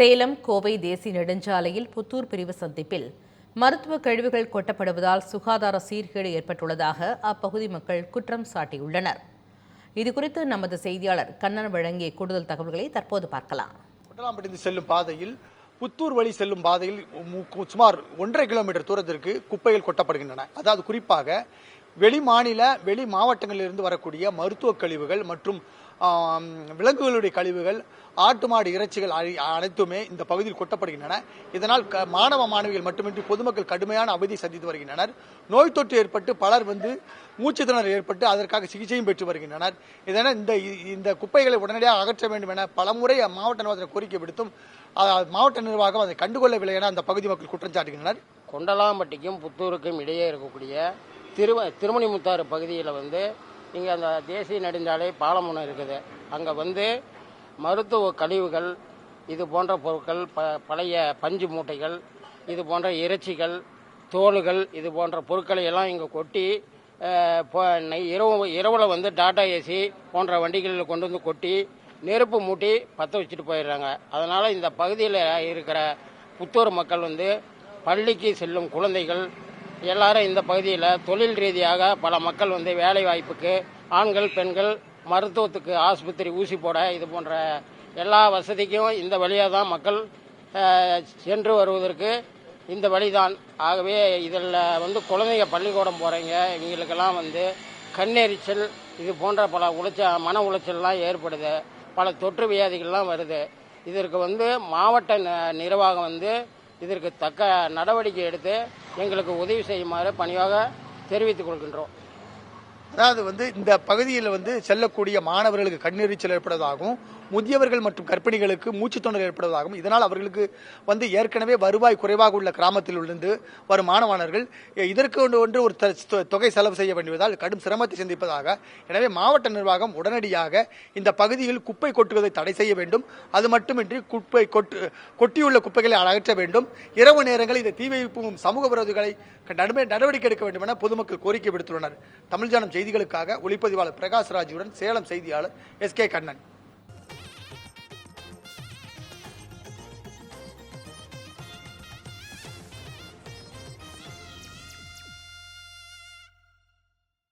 சேலம் கோவை தேசிய நெடுஞ்சாலையில் புத்தூர் பிரிவு சந்திப்பில் மருத்துவ கழிவுகள் கொட்டப்படுவதால் சுகாதார சீர்கேடு ஏற்பட்டுள்ளதாக அப்பகுதி மக்கள் குற்றம் சாட்டியுள்ளனர். இதுகுறித்து நமது செய்தியாளர் கண்ணன் வழங்கிய கூடுதல் தகவல்களை தற்போது பார்க்கலாம். செல்லும் பாதையில் புத்தூர் வழி செல்லும் பாதையில் சுமார் ஒன்றரை கிலோமீட்டர் தூரத்திற்கு குப்பைகள் கொட்டப்படுகின்றன. அதாவது குறிப்பாக வெளி மாநில வெளி மாவட்டங்களிலிருந்து வரக்கூடிய மருத்துவ கழிவுகள் மற்றும் விலங்குகளுடைய கழிவுகள் ஆட்டு மாடு இறைச்சிகள் அனைத்துமே இந்த பகுதியில் கொட்டப்படுகின்றன. இதனால் க- மாணவ மாணவிகள் மட்டுமின்றி பொதுமக்கள் கடுமையான அவதி சந்தித்து வருகின்றனர். நோய் தொற்று ஏற்பட்டு பலர் வந்து மூச்சு திணறல் ஏற்பட்டு அதற்காக சிகிச்சையும் பெற்று வருகின்றனர். இதனால் இந்த இந்த குப்பைகளை உடனடியாக அகற்ற வேண்டும் என பலமுறை மாவட்ட நிர்வாகத்தில் கோரிக்கை விடுத்தும் மாவட்ட நிர்வாகம் அதை கண்டுகொள்ளவில்லை என அந்த பகுதி மக்கள் குற்றம் சாட்டுகின்றனர். கொண்டலாம்பட்டிக்கும் புத்தூருக்கும் இடையே இருக்கக்கூடிய திருவ திருமணிமுத்தாறு பகுதியில் வந்து இங்கே அந்த தேசிய நெடுஞ்சாலை பாலம் ஒன்று இருக்குது. அங்கே வந்து மருத்துவ கழிவுகள் இது போன்ற பொருட்கள் ப பழைய பஞ்சு மூட்டைகள் இது போன்ற இறைச்சிகள் தோல்கள் இது போன்ற பொருட்களை எல்லாம் இங்கே கொட்டி இப்போ இரவு இரவில் வந்து டாடா ஏசி போன்ற வண்டிகளில் கொண்டு வந்து கொட்டி நெருப்பு மூட்டி பற்ற வச்சுட்டு போயிடுறாங்க. அதனால் இந்த பகுதியில் இருக்கிற புத்தூர் மக்கள் வந்து பள்ளிக்கு செல்லும் குழந்தைகள் எல்லாரும் இந்த பகுதியில் தொழில் ரீதியாக பல மக்கள் வந்து வேலை வாய்ப்புக்கு ஆண்கள் பெண்கள் மருத்துவத்துக்கு ஆஸ்பத்திரி ஊசி போட இது போன்ற எல்லா வசதிக்கும் இந்த வழியாக தான் மக்கள் சென்று வருவதற்கு இந்த வழிதான். ஆகவே இதில் வந்து குழந்தைங்க பள்ளிக்கூடம் போகிறீங்க இவங்களுக்கெல்லாம் வந்து கண்ணெரிச்சல் இது போன்ற பல உளைச்ச மன உளைச்சல்லாம் ஏற்படுது. பல தொற்று வியாதிகள்லாம் வருது. இதற்கு வந்து மாவட்ட ந- நிர்வாகம் வந்து இதற்கு தக்க நடவடிக்கை எடுத்து எங்களுக்கு உதவி செய்யுமாறு பணிவாக தெரிவித்துக் கொள்கின்றோம். அதாவது வந்து இந்த பகுதியில் வந்து செல்லக்கூடிய மாணவர்களுக்கு கண்ணெரிச்சல் ஏற்படுவதாகவும் முதியவர்கள் மற்றும் கர்ப்பிணிகளுக்கு மூச்சுத்தொண்டல் ஏற்படுவதாகவும் இதனால் அவர்களுக்கு வந்து ஏற்கனவே வருவாய் குறைவாக உள்ள கிராமத்தில் இருந்து வரும் மாணவர்கள் இதற்கு ஒன்று ஒரு த- தொகை செலவு செய்ய வேண்டியதால் கடும் சிரமத்தை சந்திப்பதாக எனவே மாவட்ட நிர்வாகம் உடனடியாக இந்த பகுதியில் குப்பை கொட்டுவதை தடை செய்ய வேண்டும். அது மட்டுமின்றி குப்பை கொட்டு கொட்டியுள்ள குப்பைகளை அகற்ற வேண்டும். இரவு நேரங்களில் இந்த தீ வைப்பும் சமூக விரோதிகளை நடுமை- நடவடிக்கை எடுக்க வேண்டும் என பொதுமக்கள் கோரிக்கை விடுத்துள்ளனர். தமிழ்ஜானம் செய்திகளுக்காக ஒளிப்பதிவாளர் பிரகாஷ் ராஜுடன் சேலம் செய்தியாளர் எஸ் கே கண்ணன்.